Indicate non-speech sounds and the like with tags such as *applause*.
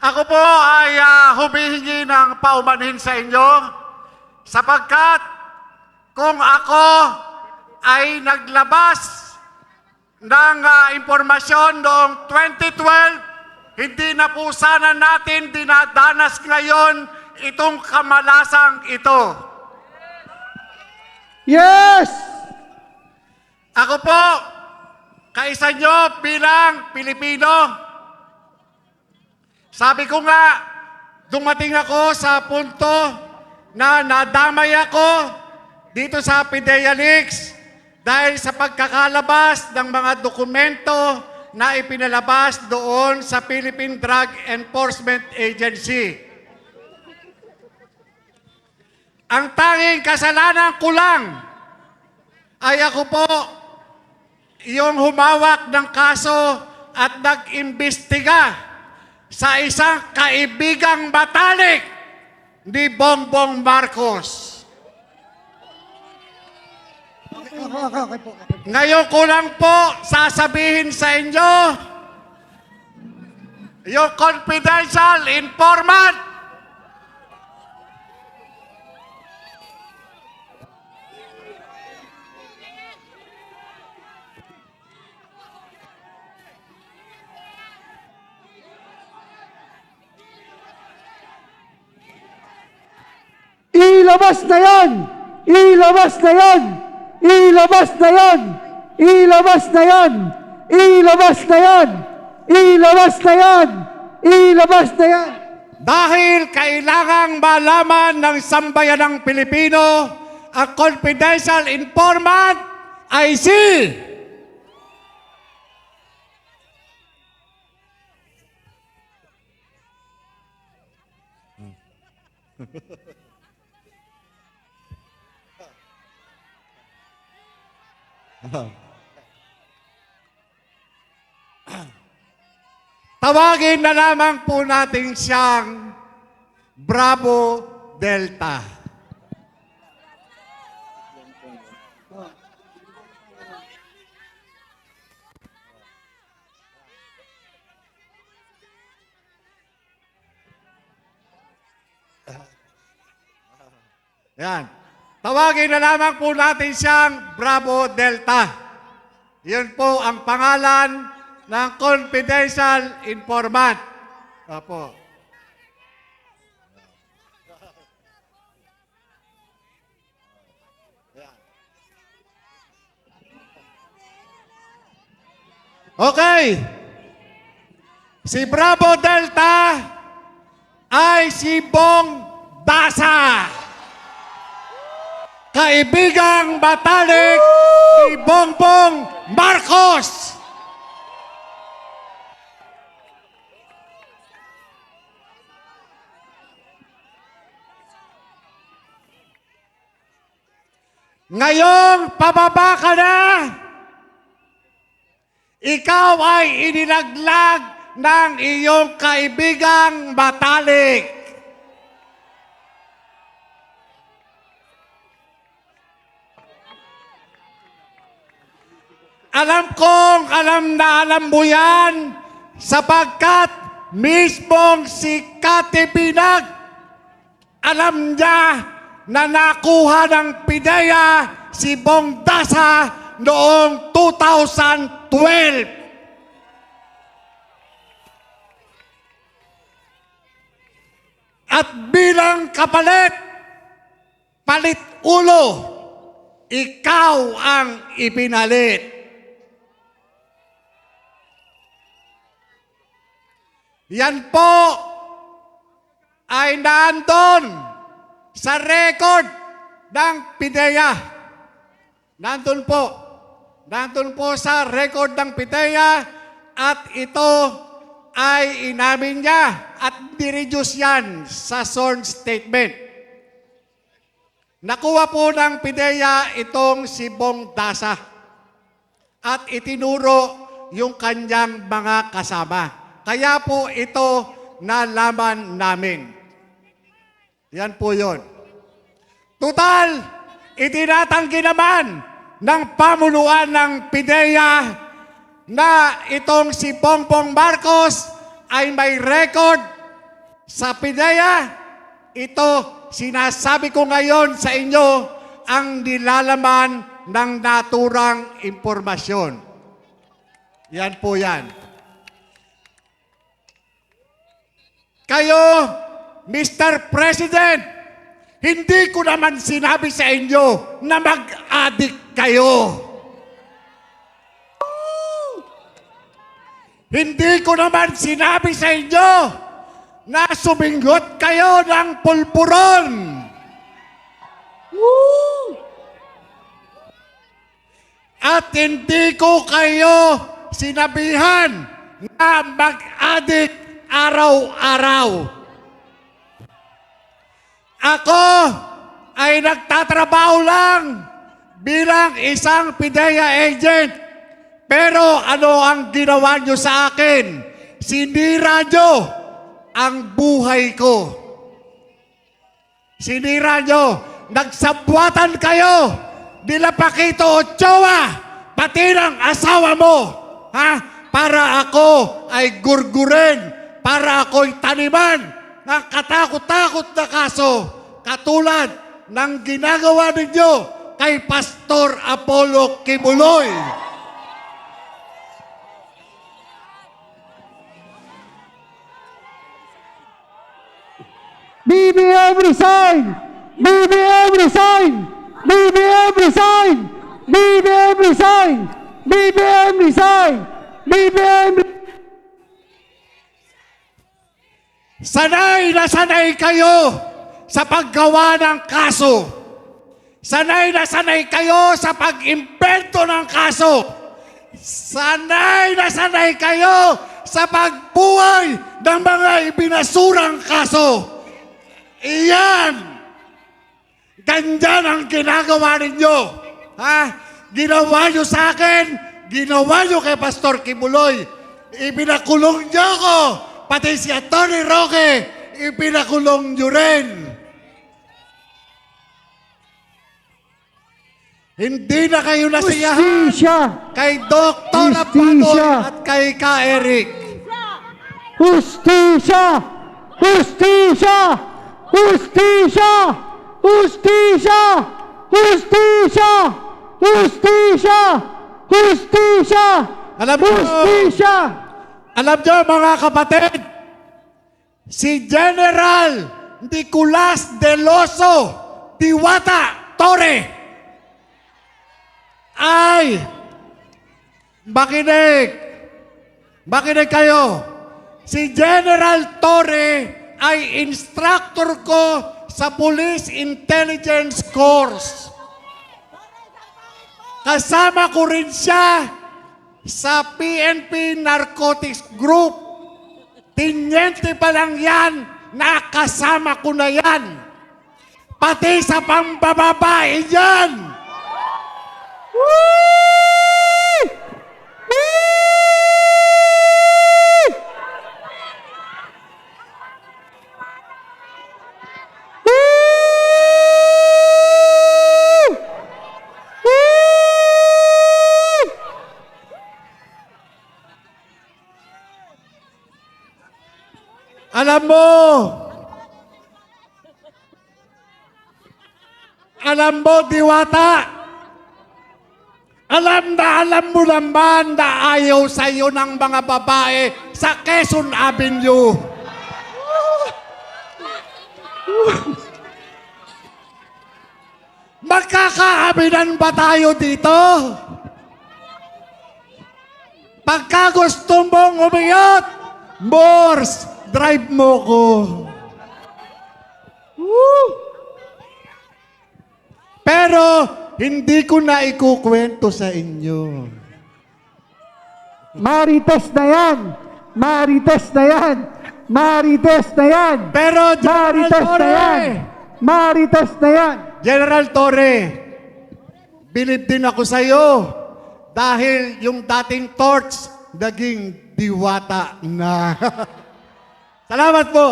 Ako po ay ah, humihingi ng paumanhin sa inyo sapagkat kung ako ay naglabas ng ah, impormasyon noong 2012, hindi na po sana natin dinadanas ngayon itong kamalasang ito. Yes! Ako po, kaisa nyo bilang Pilipino, sabi ko nga, dumating ako sa punto na nadamay ako dito sa Pidea Leaks dahil sa pagkakalabas ng mga dokumento na ipinalabas doon sa Philippine Drug Enforcement Agency. Ang tanging kasalanan ko lang ay ako po yung humawak ng kaso at nag-imbestiga sa isang kaibigang matalik ni Bongbong Marcos. Ngayon ko lang po sasabihin sa inyo yung confidential informant Ilabas na yan! Ilabas na yan! Ilabas na yan! Ilabas na yan! Ilabas na yan! Ilabas na yan! Ilabas na yan! Dahil kailangang malaman ng sambayanang Pilipino ang confidential informant ay si *laughs* Tawagin na lamang po natin siyang Bravo Delta. Yan. Tawagin na lamang po natin siyang Bravo Delta. Yun po ang pangalan ng confidential informant. Opo. Okay. Si Bravo Delta ay si Bong Dasa. Kaibigang batalik ni Bongbong Marcos. Ngayong pababa ka na, ikaw ay inilaglag ng iyong kaibigang matalik. Alam kong alam na alam mo yan sapagkat mismong si Kati Binag alam niya na nakuha ng PIDEA si Bong Dasa noong 2012. At bilang kapalit, palit ulo, ikaw ang ipinalit. Yan po ay nandun sa record ng PIDEA. Nandun po. Nandun po sa record ng PIDEA at ito ay inamin niya at nireduce yan sa sworn statement. Nakuha po ng PIDEA itong si Bong Dasa at itinuro yung kanyang mga kasama. Kaya po ito nalaman namin. Yan po yon. Total, itinatanggi naman ng pamunuan ng PIDEA na itong si Bongbong Marcos ay may record Sa PIDEA, ito, sinasabi ko ngayon sa inyo ang nilalaman ng naturang impormasyon. Yan po yan. Kayo, Mr. President, hindi ko naman sinabi sa inyo na mag-addict kayo. Hindi ko naman sinabi sa inyo na sumingot kayo ng pulpuron. At hindi ko kayo sinabihan na mag-addict araw-araw. Ako ay nagtatrabaho lang bilang isang PIDEA agent. Pero ano ang ginawa nyo sa akin? Sinira nyo ang buhay ko. Sinira nyo. Nagsabwatan kayo. Nila Paquito Ochoa. Pati ng asawa mo. Ha? Para ako ay gurgurin. Para ako'y taniman ng katakot-takot na kaso. Katulad ng ginagawa ninyo kay Pastor Apollo Kibuloy. BBM resign! BBM resign! BBM resign! BBM resign! BBM resign! BBM Sanay na sanay kayo sa paggawa ng kaso. Sanay na sanay kayo sa pag-impento ng kaso. Sanay na sanay kayo sa pagbuhay ng mga ibinasurang kaso. Iyan! Ganyan ang ginagawa ninyo. Ha? Ginawa nyo sa akin, ginawa nyo kay Pastor Kibuloy. Ibinakulong nyo ko. Pati si Atty. Roque, ibinakulong nyo rin. Hindi na kayo nasiyahan Justisya! kay Dr. Apagoy at kay Ka Eric. Justisya! Justisya! Justisya! Justisya! Justisya! Justisya! Justisya! Alam mo! Alam nyo mga kapatid, si General Nicolas Deloso Diwata Torre ay makinig. Makinig kayo. Si General Torre ay instructor ko sa Police Intelligence Course. Kasama ko rin siya sa PNP Narcotics Group. Tinyente pa lang yan, nakasama ko na yan. Pati sa pambababae yan. Alam mo, alam mo, Diwata, alam na alam mo naman na ayaw sa iyo ng mga babae sa Quezon Avenue. Magkakaabinan ba tayo dito? Pagka gusto mong umiyot, Morse, drive mo ko. Woo! Pero hindi ko na ikukwento sa inyo. Marites na yan! Marites na yan! Marites na yan! Pero General Marites na Torre, yan! Marites na yan! General Torre, bilib din ako sa iyo dahil yung dating torch naging diwata na. *laughs* Salamat po.